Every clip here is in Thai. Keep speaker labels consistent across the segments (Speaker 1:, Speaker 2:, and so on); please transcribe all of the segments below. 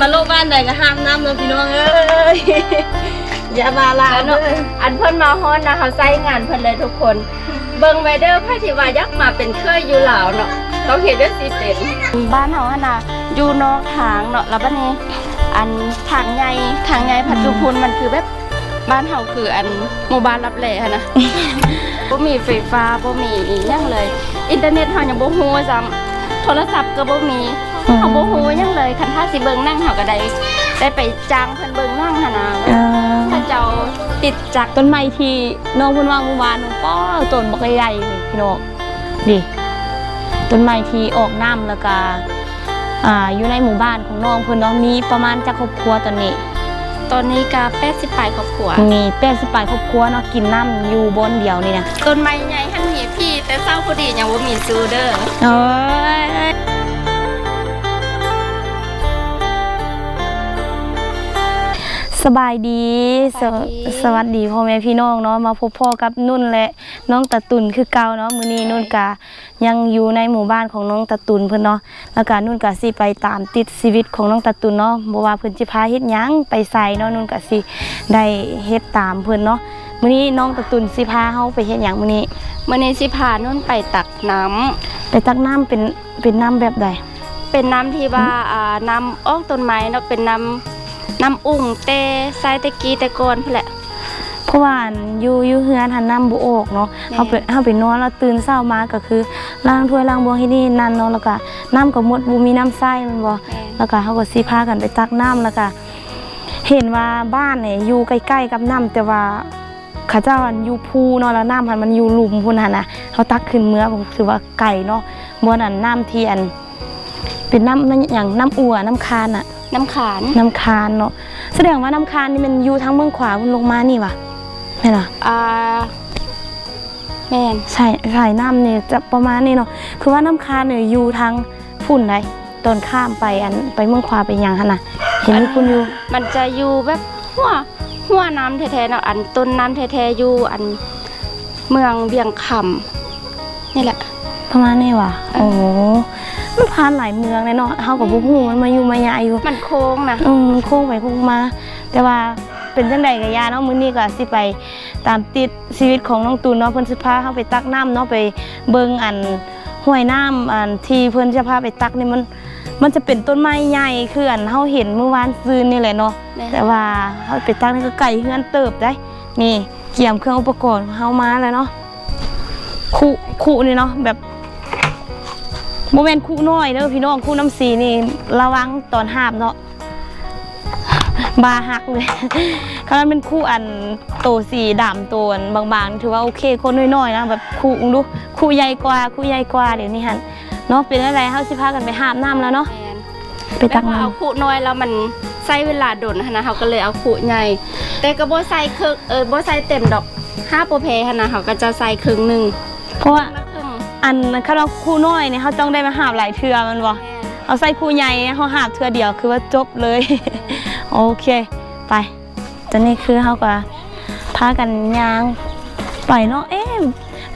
Speaker 1: มาโลกบ้านใดก็ห้ามน้ำเนาะพี่น้องเอ้ยอย่ามาลาเนาะ
Speaker 2: อันเพิ่นมาฮ้อนนะเขาใส่งานเพิ่นเลยทุกคน เบิ่งไวเดอร์พ่ที่ว่ายักษ์มาเป็นเคยอยู่ลาวเนาะต้องเห็นด้วยสิเป็นบ้านเฮาหั่นน่ะอยู่นอกทางเนาะแล้วบัดนี้อันทางใหญ่ทางใหญ่พัดจุพุนมันคือแบบบ้านเฮาคืออันหมู่บ้านรับแลหั่นนะบ่มีไฟฟ้าบ่มีอิหยังเลย อินเทอร์เน็ตเฮายังบ่ฮู้ซ้ำโทรศัพท์ก็บ่มี เฮาบ่ฮู้หยังเลยคันถ้าสิเบิ่งหนั่งเฮาก็ได้ได้ไปจ้างเพิ่นเบิ่งหนั่งหั่นน่ะ
Speaker 3: อ่า
Speaker 2: ถ้าเจ้าติดจักร
Speaker 3: ต้นไม้ที่น้องเพิ่นวางเมื่อวานน้องป้อต้นบักใหญ่ๆนี่พี่น้องดิต้นไม้ที่ออกน้ำแล้วก็อ่าอยู่ในหมู่บ้านของน้องเพิ่นเนาะมีประมาณจักครอบครัวตอนนี้
Speaker 2: ตอนนี้ก็80ปลายครอบครัว
Speaker 3: มี80ปลายครอบครัวเนาะกินน้ำอยู่บนเดียวนี่นะ
Speaker 2: ต้นไม้ใหญ่หั่นมีพี่แต่เศร้าพอดียังบ่มีซูเด้อ
Speaker 3: โอ้ย สบายดีสวสวัสดีพ่อแม่พี่น้องเนาะมาพบพ่อกับนุ่นและน้องตะตุนคือเก่าเนาะมื้อนี้นุ่นกะยังอยู่ในหมู่บ้านของน้องตะตุนเพิ่นเนาะแล้วก็นุ่นกะสิไปตามติดชีวิตของน้องตะตุนเนาะบ่ว่าเพิ่นสิพาเฮ็ดหยังไปใส่เนาะนุ่นกะสิได้เฮ็ดตามเพิ่นเนาะมื้อนี้น้องตะตุนสิพาเฮาไปเฮ็ดหยังมื้อนี้
Speaker 2: มื้อนี้สิพานุ่นไปตักน้ำ
Speaker 3: ไปตักน้ำเป็นเป็นน้ำแบบใด
Speaker 2: เป็นน้ำที่ว่าอ่าน้ำอ้องต้นไม้เนาะเป็นน้ำ น้ำอุ่งเตไซตะกี้แต่ก่อนพุ่นแหละ
Speaker 3: เพราะว่าอันอยู่อยู่เฮือนหันน้ำบ่ออกเนาะ
Speaker 2: แม่
Speaker 3: เฮาไปเฮาไปนอนแล้วตื่นเช้ามาก็คือล้างถ้วยล้างบวงที่นี่นั่นเนาะแล้วก็น้ำก็หมดบ่มีน้ำใช้แมันบ่
Speaker 2: แม่น
Speaker 3: แล้วก็เฮาก็สิพากันไปตักน้ำแล้วก็เห็นว่าบ้านเนี่ยอยู่ใกล้ๆกับน้ำแต่ว่าเขาเจ้าอันอยู่ภูเนาะแล้วน้ำหันมันอยู่หลุมพุ่นหั่นน่ะเฮาตักขึ้นเมื่อผมถือว่าไก่เนาะบ่นั่นน้ำที่อันเป็นน้ำมันหยังน้ำอั่วน้ำคานอะ
Speaker 2: น้ำขาน
Speaker 3: น้ำคานเนาะแสดงว่าน้ำคานนี่มันอยู่ทางเมืองขวาพุ่นลงมานี่วะแม่นเหรอ
Speaker 2: อ่าแม่น
Speaker 3: ใช่สายน้ำเนี่ยจะประมาณนี้เนาะคือว่าน้ำคานเนี่ยอยู่ทางฝุ่นไหนตอนข้ามไปอันไปเมืองขวาไปยังฮะนะเห็นมีคุณอยู่
Speaker 2: มันจะอยู่แบบหัวหัวน้ำแท้ๆเนาะอันต้นน้ำแท้ๆอยู่อันเมืองเวียงคำนี่แหละ
Speaker 3: ประมาณนี้ว่ะโอ้โห มันผ่านหลายเมืองเลยเนาะเฮากับบุฮูมันมาอยู่มายาอยู่
Speaker 2: มันโค้งนะ
Speaker 3: อืมโค้งไปโค้งมา แต่ว่าเป็นจังใดกับยาเนาะมื้อนี้ก็สิไปตามติดชีวิตของน้องตูนเนาะเพิ่นสิพาเฮาไปตักน้ำเนาะไปเบิ่งอันห้วยน้ำอันที่เพิ่นจะพาไปตักนี่มันมันจะเป็นต้นไม้ใหญ่คืออันเฮาเห็นเมื่อวานซืนนี่แหละเนาะ
Speaker 2: แม่
Speaker 3: แต่ว่าเฮาไปตักนี่ก็ไก่เฮือนเติบได้นี่เกี่ยมเครื่องอุปกรณ์ของเฮามาแล้วเนาะคู่คู่นี่เนาะแบบ โมเมนต์คู่น้อยเด้อพี่น้องคู่น้ำสีนี่ระวังตอนหาบเนาะบาหักเลยเขานั้นเป็นคู่อันโตสีดำตัวอันบางๆ ถือว่าโอเคคนน้อยๆนะแบบคู่ดูคู่ใหญ่กว่าคู่ใหญ่กว่าเดี๋ยวนี้หันเนาะเป็นอะไรเฮาสิพากันไปหาบน้ำแล้วเนาะ
Speaker 2: แม่น
Speaker 3: ไป
Speaker 2: แบ
Speaker 3: ตั
Speaker 2: บ
Speaker 3: ก
Speaker 2: ว่า
Speaker 3: น้ำ
Speaker 2: เอาขู่น้อยแล้วมันใช้เวลาโดนหั้นนะเขาก็เลยเอาขู่ใหญ่แต่ก็บ่ใส่ครึ่งเออบ่ใส่เต็มดอกห้าโปรเพหั้นนะเขาก็จะใส่ครึ่งหนึง
Speaker 3: เพราะว่า
Speaker 2: ละครึ่ง
Speaker 3: อันเขาเราคู่น้อยเนี่ยเขาต้องได้มาหาบหลายเทือมันบ่
Speaker 2: แม่น
Speaker 3: เอาใส่คู่ใหญ่เขาหาบเทือเดียวคือว่าจบเลย โอเค ไปตอนนี้คือเขาก็พากันย่างไปเนาะเอ๊ะ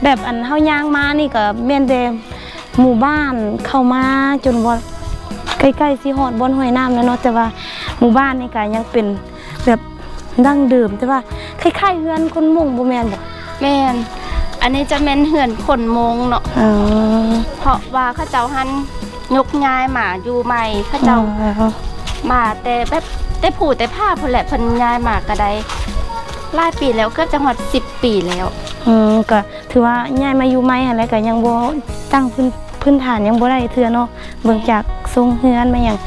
Speaker 3: แบบอันเขาย่างมานี่ก็เมียนเดมหมู่บ้านเข้ามาจนว่าใกล้ๆสิฮอดบนห้วยน้ำแล้วเนาะแต่ว่าหมู่บ้านนี่ก็ยังเป็นแบบดั้งเดิมแต่ว่าคล้ายๆเฮือนคนมุ่งบ่แม่นบ่
Speaker 2: แม่น อันนี้จะแม่นเหือนขนมงเนาะ
Speaker 3: อ๋อ
Speaker 2: เพราะว่าเขาเจ้าหันยกย้ายหมาอยู่ใหม่เขาเจ้ามาแต่แบบได้ผูแต่ผ้าพุ่นแหละเพิ่นย้ายมาก็ได้หลายปีแล้วเกือบจังหวัด10ปีแล้ว
Speaker 3: อืมก็ถือว่าย้ายมาอยู่ใหม่อะไรก็ยังบ่ตั้งพื้นพื้นฐานยังบ่ได้เทื่อเนาะเบิ่งจากทรงเฮือนมาหยัง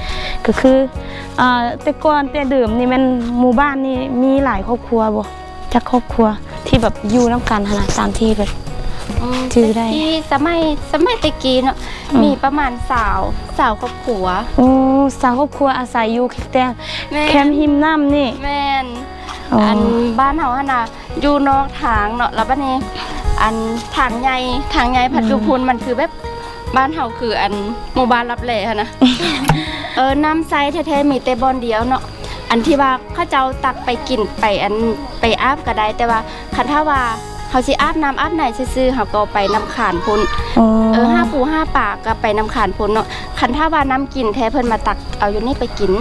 Speaker 3: ก็คืออ่าแต่ก่อนแต่เดิมนี่มันหมู่บ้านนี่มีหลายครอบครัวบ่จักครอบครัว ที่แบบอยู่นํกันหั่นน่ะตามที่แบบ
Speaker 2: ม
Speaker 3: ชื่อได้
Speaker 2: แต่ที่สมัยสมัยตะกี้เนาะ
Speaker 3: อืม
Speaker 2: มีประมาณสาวสาวครอบครัว
Speaker 3: โอ้สาวครอบครัวอาศัยอยู่แต่
Speaker 2: แม่
Speaker 3: แคมป์หิมน้ำนี่
Speaker 2: แม่น
Speaker 3: อ๋ออ
Speaker 2: อันบ้านเฮาหั่นน่ะอยู่นอกทางเนาะแล้วบัดนี้ อันทางใหญ่ทางใหญ่พัดจุพูนมันคือแบบบ้านเฮาคืออันหมู่บ้านรับแลหั้นนะ เออน้ำใสแท้ๆมีแต่บอนเดียวเนาะ อันที่ว่าเขาเจ้าตักไปกินไปอันไปอาบก็ได้ แต่ว่าคันถ้าว่าเขาสิอาบน้ำอาบไหนซื่อๆเขาก็ไปน้ำขานพุ่น
Speaker 3: อ๋อ
Speaker 2: เออห้าปูห้าปากก็ไปน้ำขานพุ่นเนาะคันถ้าว่าน้ำกินแท้เพิ่นมาตักเอาอยู่นี่ไปกิน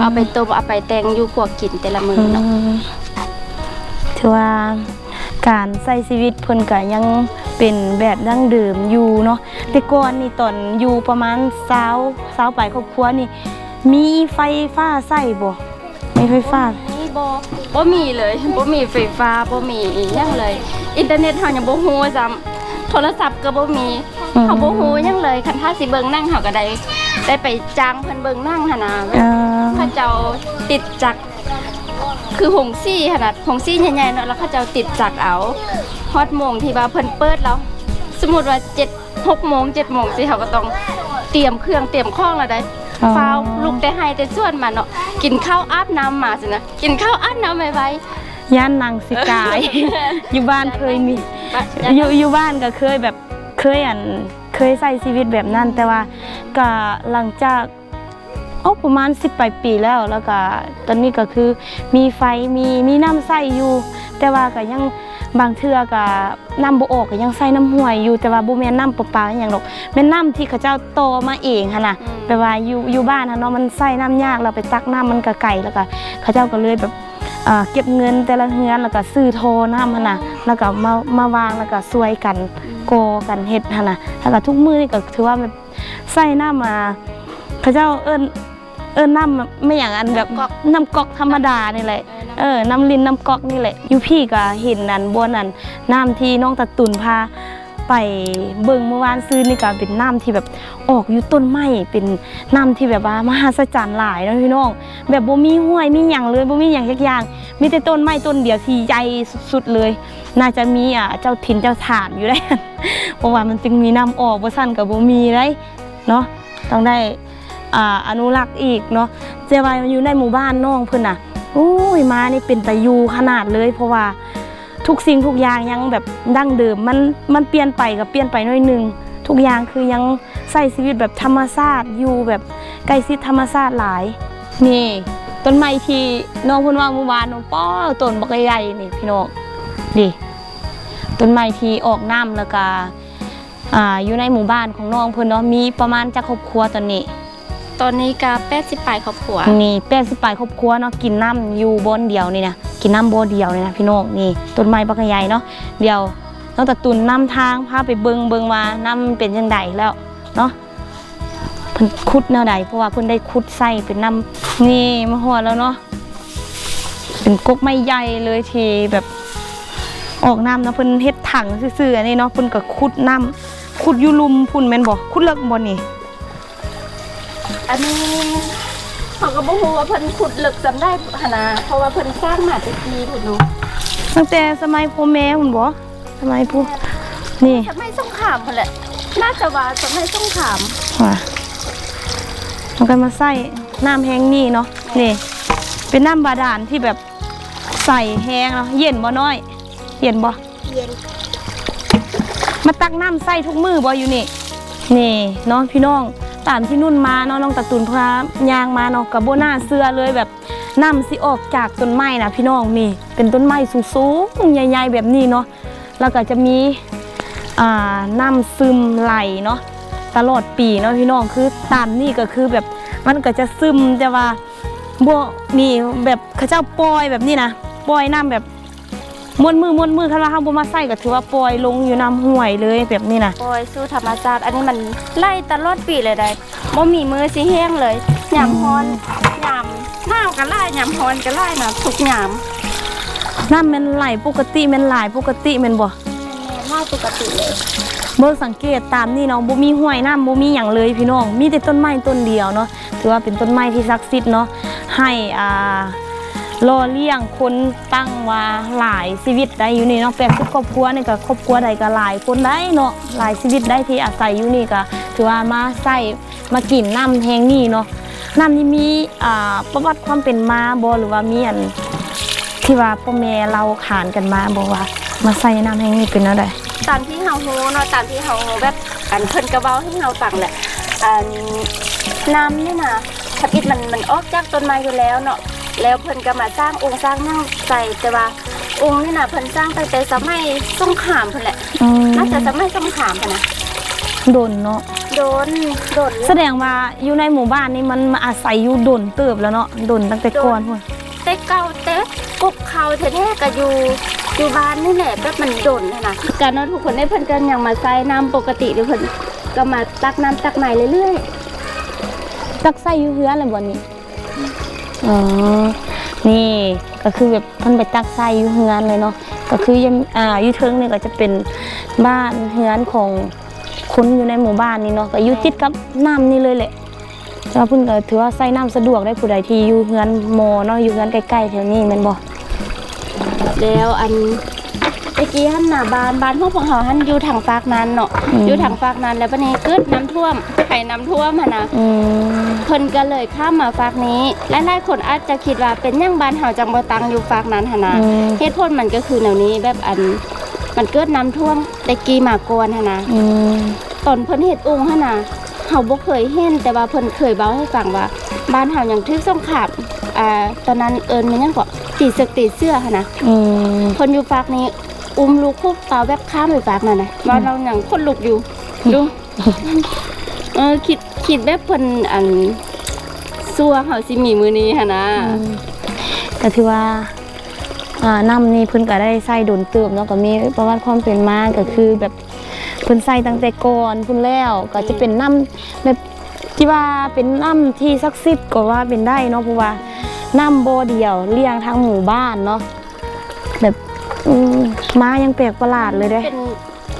Speaker 2: เอาไปต้มเอาไปแตงอยู่กวกกินแต่ละมื้อเนาะ
Speaker 3: ถือว่าการใช้ชีวิตเพิ่นก็ยังเป็นแบบดั้งเดิมอยู่เนาะแต่ก่อนนี่ตอนอยู่ประมาณ20 20ปลายครอบครัวนี่ มีไฟฟ้าใช้บ่ มีไฟฟ้า
Speaker 2: นี่บ่บ่มีเลยบ่มีไฟฟ้าบ่มีอิหยังเลย อินเทอร์เน็ตเฮายังบ่ฮู้ซ้ำโทรศัพท์ก็บ่มี
Speaker 3: อืม
Speaker 2: เฮาบ่ฮู้หยังเลยคันถ้าสิเบิ่งหนั่งเฮาก็ได้ได้ไปจ้างเพิ่นเบิ่งหนั่งหั่นน่ะ
Speaker 3: เอ่อ
Speaker 2: เขาเจ้าติดจักรคือหงซี่ขนาดหงซี่ใหญ่ๆเนาะแล้วเขาเจ้าติดจักรเอาฮอดโมงที่ว่าเพิ่นเปิดแล้ว สมมุติว่า7 6โมง7โมงสิเขาก็ต้องเตรียมเครื่องเตรียมของแล้วได้ ฟ้าวลูกแต่ให้แต่ส่วนมาเนาะกินข้าวอาบน้ำมาสินะกินข้าวอาบน้ำไว้ไว้
Speaker 3: ย่านนางสิกาย อยู่บ้านเคยมีอยู่อยู่บ้านก็เคยแบบเคยอันเคยใช้ชีวิตแบบนั้น แต่ว่าก็หลังจากโอ้ประมาณ10ปลายปีแล้วแล้วก็ตอนนี้ก็คือมีไฟมีมีน้ำใส่อยู่ แต่ว่าก็ยัง บางเทื่อก็น้ำบ่ออกก็ยังใส่น้ำห้วยอยู่แต่ว่าบ่แม่นน้ำประปาอหย่างหรอกแม่นน้ำที่เขาเจ้าโตมาเองหั่นน่ะ
Speaker 2: อืม
Speaker 3: แปลว่าอยู่อยู่บ้านหั่นเนาะมันใส่น้ำยากเราไปตักน้ำมันก็ไกลแล้วก็เขาเจ้าก็เลยแบบเอ่อเก็บเงินแต่ละเฮือนแล้วก็ซื้อโทรน้ำหั่นน่ะแล้วก็มามาวางแล้วก็ซวยกันโกกันเฮ็ดหั่นน่ะแล้วก็ทุกมื้อนี่ก็ถือว่าแบบใส่น้ำมาเขาเจ้าเอิ้น เอิ้นน้ำไม่อย่างอันแบบน้ำก๊อกธรรมดานี่แหละเออน้ำลินน้ำก๊อกนี่แหละอยู่พี่ก็เห็นนั่นบนนั่นน้ำที่น้องตะตุนพาไปเบิ่งเมื่อวานซื้อนี่ก็เป็นน้ำที่แบบออกอยู่ต้นไม้เป็นน้ำที่แบบว่ามหัศจรรย์หลายเนาะพี่น้อง แบบบ่มีห้วยมีหยังเลยบ่มีหยังสักอย่างมีแต่ต้นไม้ต้นเดียวที่ใหญ่สุดๆเลย น่าจะมีอะเจ้าถิ่นเจ้าฐานอยู่ได้เพราะว่ามันจึงมีน้ำออกบ่ซั่นก็บ่มีได้เนาะต้องได้ อานุรักษ์อีกเนาะเจ้าว่าอยู่ในหมู่บ้านน้องเพิ่นน่ะโอ้ยมานี่เป็นตะยูขนาดเลย เพราะว่าทุกสิ่งทุกอย่างยังแบบดั้งเดิมมันมันเปลี่ยนไปก็เปลี่ยนไปน้อยหนึงทุกอย่างคือยังใช้ชีวิตแบบธรรมชาติอยู่แบบใกล้ชิดธรรมชาติหลาย นี่ ต้นไม้ที่น้องเพิ่นว่าเมื่อวานน้องป้อต้นบักใหญ่นี่พี่น้องดิต้นไม้ที่ออกน้ำแล้วก็ออยู่ในหมู่บ้านของน้องเพิ่อนเนาะมีประมาณจักครอบครัวตอนนี้
Speaker 2: ตอนนี้กา80ปลายครอบครัว
Speaker 3: นี่80ปลายครอบครัวเนาะกินน้ำอยู่บนเดียวนี่นะกินน้ำบ่เดียวนี่นะพี่น้องนี่ต้นไม้บักใหญ่เนาะเดียวน้องตะตุนน้ำทางพาไปเบิงเบิงว่าน้ำมันเป็นจังไดแล้วเนาะเพิ่นขุดแนวใดเพราะว่าเพิ่นได้ขุดใส่เป็นน้ำนี่มาหัวแล้วเนาะเป็นกกไม้ใหญ่เลยทีแบบออกน้ำนะเพิ่นเฮ็ดถังซื่อๆอันนี้เนาะเพิ่นก็ขุดน้ำขุดอยู่ลุมพุ่นแม่นบ่ขุดเลิกบ่นี่
Speaker 2: อันนี้เขาก็บ่ฮู้ว่าเพิ่นขุดลึกจำได้หั่นนะเพราะว่าเพิ่นสร้างมาแตะกี้พุ่นเนาะ
Speaker 3: ตั้งแต่สมัยพ่อแม่พุ่นบ่สมัยผู้นี่
Speaker 2: สมัยสงครามพุ่นแหละน่าจะว่าสมัยสงคราม
Speaker 3: ว่ะมันก็มาใส่น้ำแห้งนี่เนาะนี่ เป็นน้ำบาดาลที่แบบใส่แห้งเนาะเย็นบ่น้อย เย็นบ่
Speaker 1: เย็น
Speaker 3: มาตักน้ำใส่ทุกมือบ่อยู่นี่นี่เนาะพี่น้อง ตามที่นุ่นมาเนาะน้องตะตุนพายางมาเนาะกับโบหน้าเสื้อเลยแบบน้ำสิออกจากต้นไม้นะพี่น้องนี่ เป็นต้นไม้สูงๆใหญ่ๆแบบนี้เนาะแล้วก็จะมีน้ำซึมไหลเนาะตลอดปีเนาะพี่น้องคือตามนี่ก็คือแบบมันก็จะซึมแต่ว่าบ่นี่แบบเขาเจ้าปล่อยแบบนี้นะปล่อยน้ำแบบ มวนมือมวนมือคันว่าเฮาบ่มาใส่ก็ถือว่าปล่อยลงอยู่น้ำห้วยเลยแบบนี้นะ
Speaker 2: ปล่อยสู่ธรรมชาติอันนี้มันไล่ตลอดปีเลยได้บ่มีมือสิแห้งเลยยามฮ้อนยามหนาวก็ไล่ยามฮ้อนก็ไล่นะทุกยาม
Speaker 3: น้ำแมันไหลปกติแมันหลายปกติแมันบ่
Speaker 2: ไล่ปกติเลย
Speaker 3: เบิ่งสังเกตตามนี่เนาะบ่มีห้วยน้ำบ่มีหยังเลยพี่น้อง มีแต่ต้นไม้ต้นเดียวเนาะถือว่าเป็นต้นไม้ที่ศักดิ์สิทธิ์เนาะให้อ่า รอเลี้ยงคนตั้งว่าหลายชีวิตได้อยู่นี่เนาะ80ครอบครัวนี่ก็ครอบครัวใดก็หลายคนได้เนาะหลายชีวิตได้ที่อาศัยอยู่นี่ก็ถือว่ามาใส่มากินน้ำแห่งนี้เนาะน้ำนี่มีอ่าประวัติความเป็นมาบ่หรือว่ามีอันที่ว่าพ่อแม่เราขานกันมาบอกว่า มาใส่น้ำแห้งนี่เป็นอะไร
Speaker 2: ตามที่เฮาฮู้เนาะตามที่เฮาแบบอันเพิ่นก็เว้าให้เฮาฟังแหละอันน้ำนี่นะทับอิดมันมันออกจากต้นไม้อยู่แล้วเนาะ แล้วเพิ่นก็มาสร้างองค์สร้างนั่งใส่แต่ว่าองค์นี่น่ะเพิ่นสร้างตั้งแต่สมัยสงครามเพิ่นแหละ
Speaker 3: อืม
Speaker 2: น่าจะสมัยสงครามเพิ่นนะ
Speaker 3: ดนเนาะ
Speaker 2: โดนโดน
Speaker 3: แสดงว่าอยู่ในหมู่บ้านนี่มันมาอาศัยอยู่ดนเติบแล้วเนาะดนตั้งแต่ก่อนพุ่น
Speaker 2: แต่เก่าแต่กกเขาแท้ๆก็อยู่อยู่บ้านนี่แหละแบบมันโดนนะนะการเนาะทุกคนได้เพิ่นกันยังมาใส่น้ำปกติหรือเพิ่นก็มาตักน้ำตักใหม่เรื่อย
Speaker 3: ตักไส้อยู่เฮือนเลยบ่นี่ อ๋อ นี่ก็คือแบบเพิ่นไปตักไส้อยู่เฮือนเลยเนาะ ก็คือยังอ่าอยู่เทิงนี่ก็จะเป็นบ้านเฮือนของคนอยู่ในหมู่บ้านนี่เนาะก็อยู่ติดกับน้ำนี่เลยแหละแต่ว่าเพิ่นก็ถือว่าใส่น้ำสะดวกได้ผู้ใดที่อยู่เฮือนหมอเนาะอยู่เฮือนใกล้ๆแถวนี้แม่นบ่
Speaker 2: ๆแล้วอันะกี้หันหน้าบ้านบ้านพวกของเฮาหันอยู่ทางฝากนั้นเนาะ
Speaker 3: อืม
Speaker 2: อยู่ทางฝากนั้นแล้วบัดนี้เกิดน้ำท่วมไห้น้ำท่วมหั่นนะ
Speaker 3: อืม
Speaker 2: เพิ่นก็เลยข้ามมาฝากนี้และหลายๆคนอาจจะคิดว่าเป็นหยังบ้านเฮาจังบ่ตังอยู่ฝากนั้นหั่นนะ
Speaker 3: อืม
Speaker 2: เหตุผลมันก็คือแนวนี้แบบอันมันเกิดน้ำท่วมแต่กี้มาก่อนหั่นนะ
Speaker 3: อืม
Speaker 2: ตอนเพิ่นเฮ็ดองค์หั่นน่ะเฮาบ่เคยเห็นแต่ว่าเพิ่นเคยเว้าให้ฟังว่า บ้านเฮายังทึกสงครามอ่าตอนนั้นเอิ้นมันหยังก็ตีศึกตีเสื้อหั่นน่ะ
Speaker 3: อืม
Speaker 2: เพิ่นอยู่ฝากนี้ อุ้มลูกคุบเตาแบบข้ามไปฝากนั่นน่ะว่าเรายังคนลุกอยู่ดูเออคิดคิดแบบเพิ่นอันซัวเฮาสิมีมื้อนี้หั่นน่ะ
Speaker 3: ก็ถือว่าอ่าน้ำนี่เพิ่นก็ได้ใส่ดนเติมเนาะก็มีประวัติความเป็นมาก็คือแบบเพิ่นใส่ตั้งแต่ก่อนเพิ่นแล้วก็จะเป็นน้ำแบบที่ว่าเป็นน้ำที่ศักดิ์สิทธิ์ก็ว่าเป็นได้เนาะเพราะว่าน้ำบ่อเดียวเลี้ยงทั้งหมู่บ้านเนาะแบบ อืมมายังแปลกประหลาดเลยเด้
Speaker 2: เป็น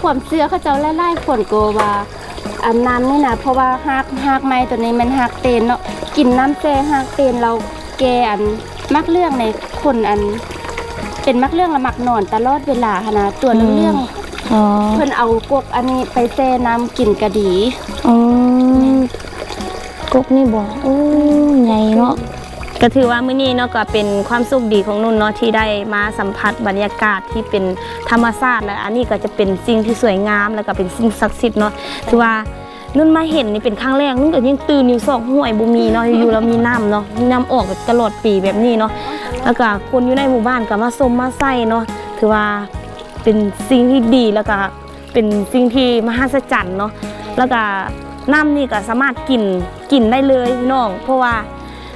Speaker 2: ความเชื่อเขาเจ้าหลายๆคนก็ว่าอันน้ำนี่นะเพราะว่าหากหากไม้ตัวนี้มันหักเตนเนาะกินน้ำแซ่หักเตนเราแกอันมักเรื่องในคนอัน เป็นมักเรื่องละมักนอนตลอดเวลาหั้นนะตัวเรื่อง
Speaker 3: อ๋อ
Speaker 2: เพิ่นเอากวกอันนี้ไปแซ่น้ำกินกระดี
Speaker 3: อืมกกนี่บ่โอ้ใหญ่เนาะ ก็ถือว่ามื้อนี้เนาะก็เป็นความสุขดีของนุ่นเนาะที่ได้มาสัมผัสบรรยากาศที่เป็นธรรมชาติและอันนี้ก็จะเป็นสิ่งที่สวยงาม แล้วก็เป็นสิ่งศักดิ์สิทธิ์เนาะถือว่านุ่นมาเห็นนี่เป็นครั้งแรกนุ่นก็ยังตื่นอยู่สองห้วยบ่มีเนาะอยู่แล้วมีน้ำเนาะมีน้ำออกแบบตลอดปีแบบนี้เนาะแล้วก็คนอยู่ในหมู่บ้านก็มาชมมาใส่เนาะถือว่าเป็นสิ่งที่ดีแล้วก็เป็นสิ่งที่มหัศจรรย์เนาะแล้วก็น้ำนี่ก็สามารถกินกินได้เลยพี่น้อง เพราะว่า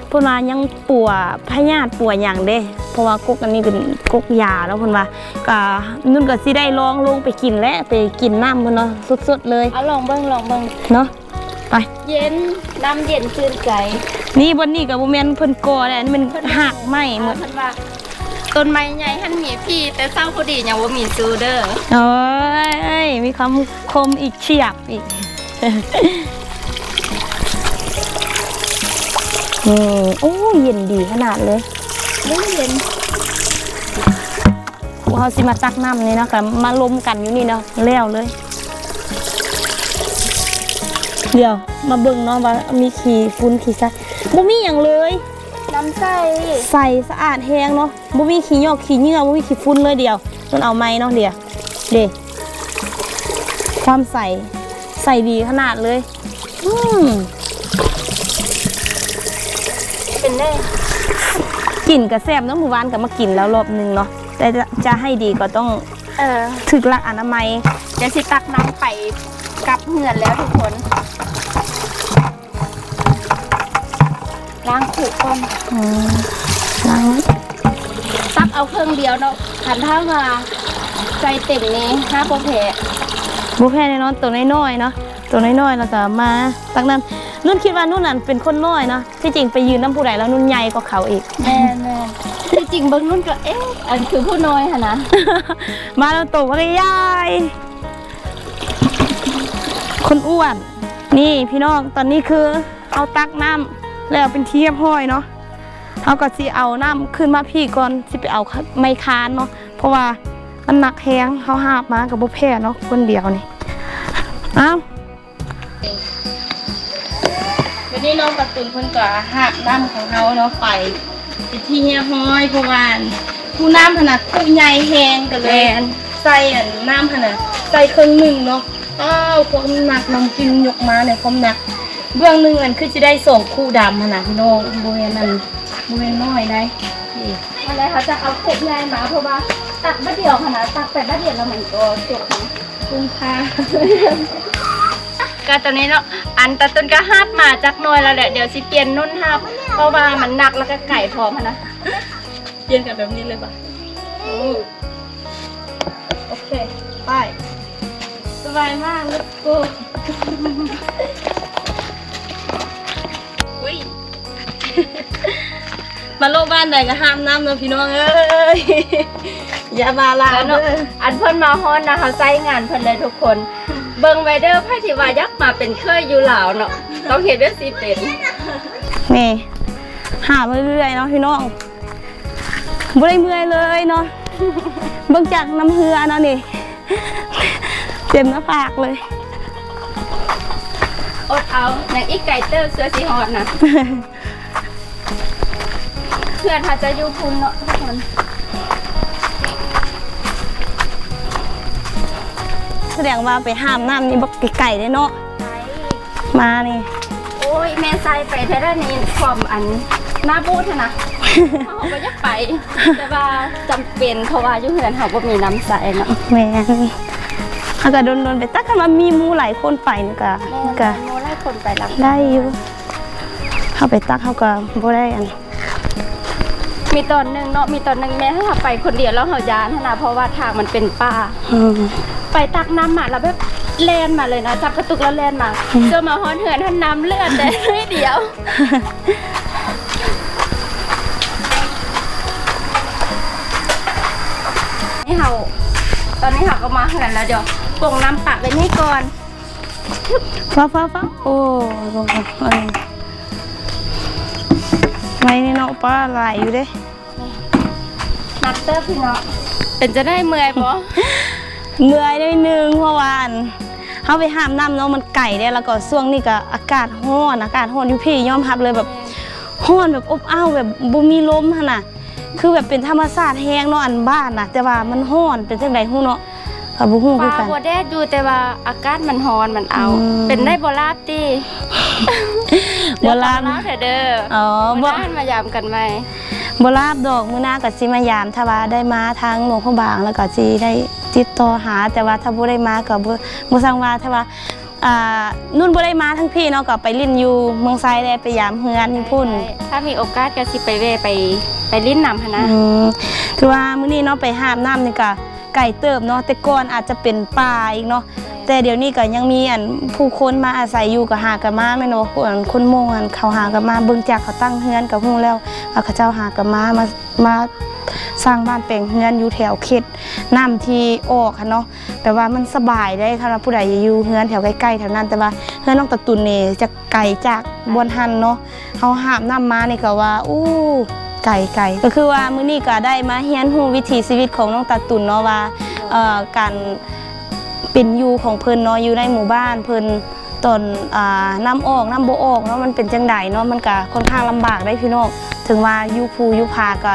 Speaker 3: เพิ่นว่ายังปัวพยาธิปัวหยังเด้ เพราะว่ากกอันนี้เป็นกกยาแล้วเพิ่นว่าก็นุ่นก็สิได้ลองลงไปกินและไปกินน้ำเพิ่นเนาะสดๆเลย
Speaker 2: เอาลองเบิ่งลองเบิ่ง
Speaker 3: เนาะไป
Speaker 2: เย็นน้ำเย็นชื่นใจ
Speaker 3: นี่บนนี้ก็บ่แม่นเพิ่นก่อแหละอันนี้มันหักไหม้หมด
Speaker 2: เพิ่นว่าต้นไม้ใหญ่หันมีพี่ แต่เศร้าพอดียังบ่มีซูเด้อ
Speaker 3: โอ้ยมีคำคมอีกเฉียบอีก นี่โอ้ยเย็นดีขนาดเลย
Speaker 2: เย็นเย็น
Speaker 3: เขาสิมาตักน้ำนี่เนาะก็มาลมกันอยู่นี่เนาะแล้วเลย เดี๋ยวมาเบิ่งเนาะว่ามีขี้ฟุ้นขี้ซะบ่มีหยังเลย
Speaker 2: น้ำใส
Speaker 3: ใสสะอาดแฮงเนาะบ่มีขี้ยอกขี้เหงื่อบ่มีขี้ฟุ้นเลยเดียวมันเอาไม้เนาะเดี๋ยวเด้ความใสใสดีขนาดเลย อืม
Speaker 2: เป็นได้
Speaker 3: กลิ่นกระแซบเนาะหมู่บ้านก็มากินแล้วรอบนึงเนาะแต่จะจะให้ดีก็ต้อง
Speaker 2: เออ
Speaker 3: ถึกหลักอนามัย
Speaker 2: เดี๋ยวสิตักน้ำไปกลับเหือนแล้วทุกคนล้างถูกก่อน
Speaker 3: อืมล้างไว้
Speaker 2: ตักเอาเครื่องเดียวเนาะขันท่ามาใจเต็มนี้ห้าโปรเพะ
Speaker 3: บุแพ้แน่นอนตัวน้อยๆเนาะตัวน้อยๆแล้วก็มาตักน้ำ นุ่นคิดว่านุ่นนั่นเป็นคนน้อยเนาะที่จริงไปยืนน้ำผู้ใดแล้วนุ่นใหญ่กว่าเขาอีก
Speaker 2: แม่แม่ที่จริงเบิ้งนุ่นก็เอ๊ะอันคือผู้น้อยค่ะนะ
Speaker 3: มาแล้วโตก็ได้ยายคนอ้วน นี่พี่น้องตอนนี้คือเอาตักน้ำแล้วเป็นที่เรียบร้อยเนาะเขาก็สิเอาน้ำขึ้นมาพี่ก่อนสิไปเอาไม้คานเนาะเพราะว่ามันหนักแฮงเขาหาบมากับบุแพ้เนาะคนเดียวนี่เอ้า
Speaker 1: วั นนี้น้องการ์ตูนเพิ่นก็หักน้ำของเฮาเนาะไปไปที่เฮียห้อยเพราะว่าผู้น้ำขนาดผู้ใหญ่แฮงกันเลยใส่อันน้ำขนาดใส่ครึ่งหนึ่งเนาะอ้าวความหนักน้ำกินยกมาเนี่ยความหนักเบื้องหนึงนั่นคือสิได้ส่งคู่ดำหั่นน่ะพี่น้องบ่แม่นนั่นบ่แม่นน้อยได้นี่
Speaker 2: อะไรเขาจะเอาคุกยายมาเพราะว่าตักบะเดียวขนาดตักไปบะเดียวแล้วมันก็จบนะ
Speaker 1: คุ้มค่า
Speaker 2: ก็ตอนนี้เนาะอันตะตุนก็ฮาดมาจากหน่อยแล้วแหละเดี๋ยวสิเปลี่ยนนุ่นฮับเพราะว่ามันหนักแล้วก็ไก่พร้อมนะ
Speaker 1: เปลี่ยนกันแบบนี้เลยป่ะโอเคไปสบายมาก let's go อุ้ยมาโลกบ้านใดก็ห้ามน้ำเนอะพี่น้องเอ้ยอย่ามาลา
Speaker 2: แล้ว
Speaker 1: เนาะอะ
Speaker 2: อันเพิ่นมาฮ้อนนะเขาใส่งานเพิ่นเลยทุกคน เบิ่งไวเดอร์ไพ่ที่ว่ายักษ์มาเป็นเคยอยู่ลาวเนาะต้องเห็นด้วยสิเป็น
Speaker 3: นี่หามาเรื่อยๆเนาะพี่น้องบ่ได้เมื่อยเลยเนาะเบิ่งจากน้ำเฮือเนาะนี่เต็มหน้าผากเลย
Speaker 2: อดเอาหนังอีกไก่เตอร์เสื้อสีฮอดนะเพื่อนเขาจะอยู่พุนเนาะทุกคน
Speaker 3: แสดงว่าไปห้ามน้ำนี่บอกไก่ได้เนาะมานี่
Speaker 2: โอ้ยแม่ใส่ไปเท่านี้ความอันหน้าบูธอะนะเขาก็อยากไป แต่ว่าจำเป็นเพราะว่าอยู่เฮือนเขาบ่มีน้ำใส่เนาะ
Speaker 3: แม่นถ้าก็โดนๆไปตักกันมามีหมูหลายคนไปนี่ก็
Speaker 2: แม่
Speaker 3: ก็
Speaker 2: โมไล่คนไปหลัง
Speaker 3: ได้อยู่เข้าไปตักเขาก็บ่ได้อัน
Speaker 2: มีตอนหนึงเนาะมีตอนหนึงแม่ให้เขาไปคนเดียวแล้วเขายานนะเพราะว่าทางมันเป็นป่า
Speaker 3: อืม
Speaker 2: ไปตักน้ำมาแล้วแบบแล่นมาเลยนะจับกระตุกแล้วแล่นมาเจอมาฮ้อนเหือนท่านน้ำเลือดแต่ไม่เดียวนี่เขาตอนนี้เขาก็มาเหือนแล้วเดี๋ยวปรุงน้ำปะไว้นี่ก่อน
Speaker 3: ฟ้าฟ้าฟ้าโอ้ยลงกันเออไม่นี่เนาะป้าหลายอยู่เด้
Speaker 2: นักเตอร์พี่เนาะเป็นจะได้เมื่อยปะ
Speaker 3: เมื่อยนิดนึงเพราะวาอันเขาไปห้ามน้ำเนาะมันไก่ได้แล้วก็ช่วงนี้ก็อากาศร้อนอากาศร้อนอยู่พี่ยอมรับเลยแบบร้อนแบบอบอ้าวแบบบ่มีลมหั่นน่ะคือแบบเป็นธรรมชาติแห้งเนาะอันบ้านน่ะแต่ว่ามันร้อนเป็นจังไดฮู้เนาะก็บ่ฮู้
Speaker 2: ป
Speaker 3: คือ
Speaker 2: ลา
Speaker 3: กัน
Speaker 2: บัวแดดอยู่แต่ว่าอากาศมันฮ้อนมันเอา
Speaker 3: อืม
Speaker 2: เป็นได้บลาบตี
Speaker 3: บ่ลาบ
Speaker 2: เดี๋ยวตอนเถอะเด้อ
Speaker 3: อ๋อ
Speaker 2: บ่
Speaker 3: บ่
Speaker 2: บ้านมายามกันไหม
Speaker 3: บ่ลาบดอกมื้อหน้าก็สิมายามถ้าว่าได้มาทางหลวงพระบางแล้วก็สิได้ติดต่อหา แต่ว่าถ้าบ่ได้มาก็บ่บ่สั่งว่าถ้าว่าอ่านุ่นบ่ได้มาทั้งพี่เนาะก็ไปลิ้นอยู่เมืองไซได้ไปยามเฮือนนี่พุ่น
Speaker 2: ถ้ามีโอกาสก็สิไปเวไปไปลิ้นนำหนนะ
Speaker 3: อืมคือว่ามื้อนี้เนาะไปหาบน้ำนี่ก็ ไก่เติบเนาะแต่ก่อนอาจจะเป็นป่าอีกเนาะแต่เดี๋ยวนี้ก็ยังมีอันผู้คนมาอาศัยอยู่กับหากันมาแม่นบ่คนคนโมงอันเขาหากันมาเบิ่งจากเขาตั้งเฮือนกับฮู้แล้วว่าเขาเจ้าหากันมามามาสร้างบ้านแปลงเฮือนอยู่แถวเขตน้ำที่ออกค่ะเนาะแปลว่ามันสบายได้ค่ะผู้ใดอยู่เฮือนแถวใกล้ๆแถวนั้นแต่ว่าเฮือนน้องตะตุนนี่จะไกลจากบวนหันเนาะเฮาหาบน้ำมานี่ก็ว่าอู้ ไกลไกลก็คือว่ามื้อนี้ก็ได้มาเรียนรู้วิถีชีวิตของน้องตาตุนเนาะว่าเอ่อการเป็นอยู่ของเพิ่นเนาะอยู่ในหมู่บ้านเพิ่นตอนอ่าน้ำออกน้ำบ่ออกเนาะมันเป็นจังไดเนาะมันก็ค่อนข้างลำบากได้พี่น้องถึงว่าอยู่ภูอยู่ผาก็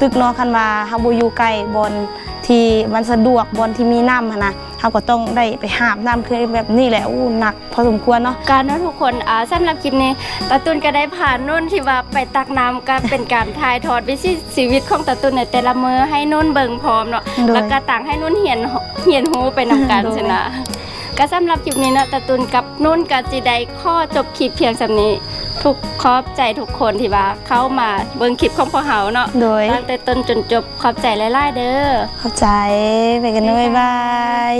Speaker 3: ตึกเนาะคันว่าเฮาบ่อยู่ใกล้บน ที่มันสะดวกบอนที่มีน้ำหันนะเฮาก็ต้องได้ไปหาบน้ำคือแบบนี้แหละอู้หนักพอสมควรเนาะ
Speaker 2: การเนาะทุกคนอ่าสำหรับคลิปนี้ตาตุนก็ได้ผ่านนุ่นที่ว่าไปตักน้ำก็เป็นการถ่ายทอดวิถีชีวิตของตาตุนในแต่ละมือให้นุ่นเบิ่งพร้อมเนาะ
Speaker 3: โดย
Speaker 2: แล้วก็ต่างให้นุ่นเหียนเหียนหูไปนำกัน
Speaker 3: โดย
Speaker 2: ใช่นะ ก็สำหรับคลิปนี้เนาะตาตุนกับนุ่นก็สิได้ข้อจบคลิปเพียงสำนี้ ทุกขอบใจทุกคนที่ว่าเข้ามาเบิ่งคลิปของพวกเฮาเนาะ
Speaker 3: โดย
Speaker 2: ตั้งแต่ต้นจนจบขอบใจหลายๆเด้อ
Speaker 3: เข้าใจไปกันเนาะบ๊ายบาย